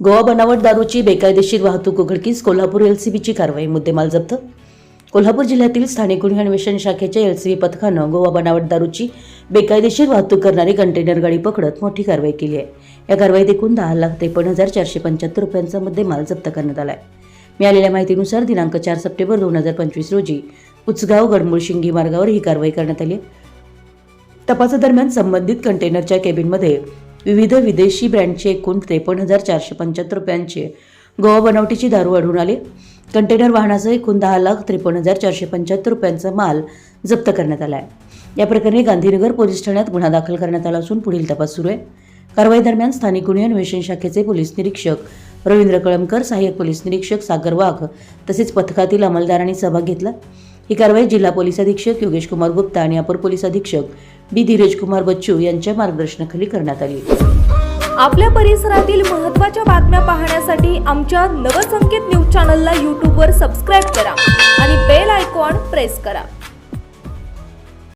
गोवा बनावट दारूची बेकायदेशीर वाहतूक उघडकीस कोल्हापूर एलसीबीची कारवाई मुद्देमाल जप्त? कोल्हापूर जिल्ह्यातील स्थानिक गुन्हे अन्वेषण शाखेच्या एलसीबी पथकानं गोवा बनावट दारूची बेकायदेशीर वाहतूक करणारी कंटेनर गाडी पकडत मोठी कारवाई केली आहे. या कारवाईत एकूण दहा लाख त्रेपन्न हजार चारशे पंच्याहत्तर रुपयांचा मुद्देमाल जप्त करण्यात आला आहे मिळालेल्या माहितीनुसार दिनांक चार सप्टेंबर दोन हजार पंचवीस रोजी उचगाव गडमुळशिंगी मार्गावर ही कारवाई करण्यात आली आहे. तपासादरम्यान संबंधित कंटेनरच्या केबिनमध्ये विविध विदेशी ब्रँडचे एकूण त्रेपन्न हजार चारशे पंच्याहत्तर रुपयांचे. गोवा बनावटीची दारू आढळून आले. कंटेनर वाहनासह एकूण दहा लाख त्रेपन्न हजार चारशे पंच्याहत्तर रुपयांचा माल जप्त करण्यात आला आहे या प्रकरणी गांधीनगर पोलीस ठाण्यात गुन्हा दाखल करण्यात आला असून पुढील तपास सुरू आहे. कारवाई दरम्यान स्थानिक गुन्हे अन्वेषण शाखेचे पोलीस निरीक्षक रवींद्र कळमकर सहाय्यक पोलीस निरीक्षक सागर वाघ तसेच पथकातील अंमलदारांनी सहभाग घेतला. ही कारवाई जिल्हा पोलीस अधीक्षक योगेश कुमार गुप्ता आणि अपर पोलीस अधीक्षक बी धीरज कुमार बच्चू यांच्या मार्गदर्शनाखाली करण्यात आली. आपल्या परिसरातील महत्त्वाच्या बातम्या पाहण्यासाठी आमच्या नवसंकेत न्यूज चॅनलला यूट्यूबवर सबस्क्राईब